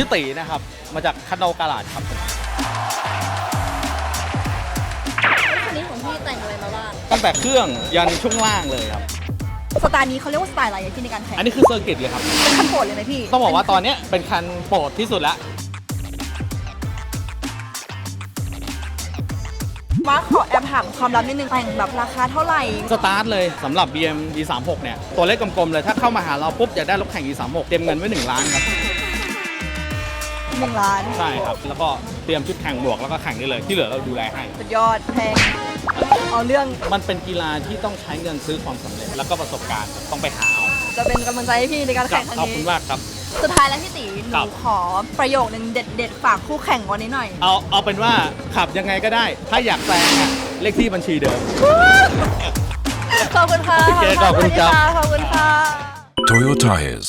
ชื่อตีนะครับ มาจากคาโนกาลาดครับคันนี้ของพี่แต่งอะไรมาบ้าง ตั้งแต่เครื่องยันช่วงล่างเลยครับ สไตล์นี้เขาเรียกว่าสไตล์อะไรอะพี่ในการแข่งอันนี้คือเซอร์กิตเลยครับ เป็นคันโปรดเลยไหมพี่ต้องบอกว่าตอนเนี้ยเป็นคันโปรดที่สุดแล้วมาขอแอบถามความลับนิดนึงแต่งแบบราคาเท่าไหร่ สตาร์ทเลยสำหรับ BM E36 เนี่ย ตัวเลขกลมๆเลย ถ้าเข้ามาหาเราปุ๊บอยากได้รถแข่ง E36 เตรียมเงินไว้ 1 ล้านครับ หนึ่งล้าน ใช่ครับ แล้วก็เตรียมชุดแข่งบวกแล้วก็แข่งได้เลย ที่เหลือเราดูแลให้ สุดยอดแพง เอาเรื่องมันเป็นกีฬาที่ต้องใช้เงินซื้อความสำเร็จ แล้วก็ประสบการณ์ต้องไปหาเอาจะเป็นกำลังใจให้พี่ในการครัแข่บงครั้งขอบคุนี้ณมากครับ สุดท้ายแล้วพี่ตีหครันูบ ขอประโยคนึงเด็ดๆ ฝากคู่แข่งวันนี้หน่อย เอาเอาเป็นว่าขับยังไงก็ได้ ถ้าอยากแซงอะเลขที่บัญชีเดิม ขอบคุณค่ะโอเคขอบคุณครับ ขอบคุณค่ะ Toyo Tires.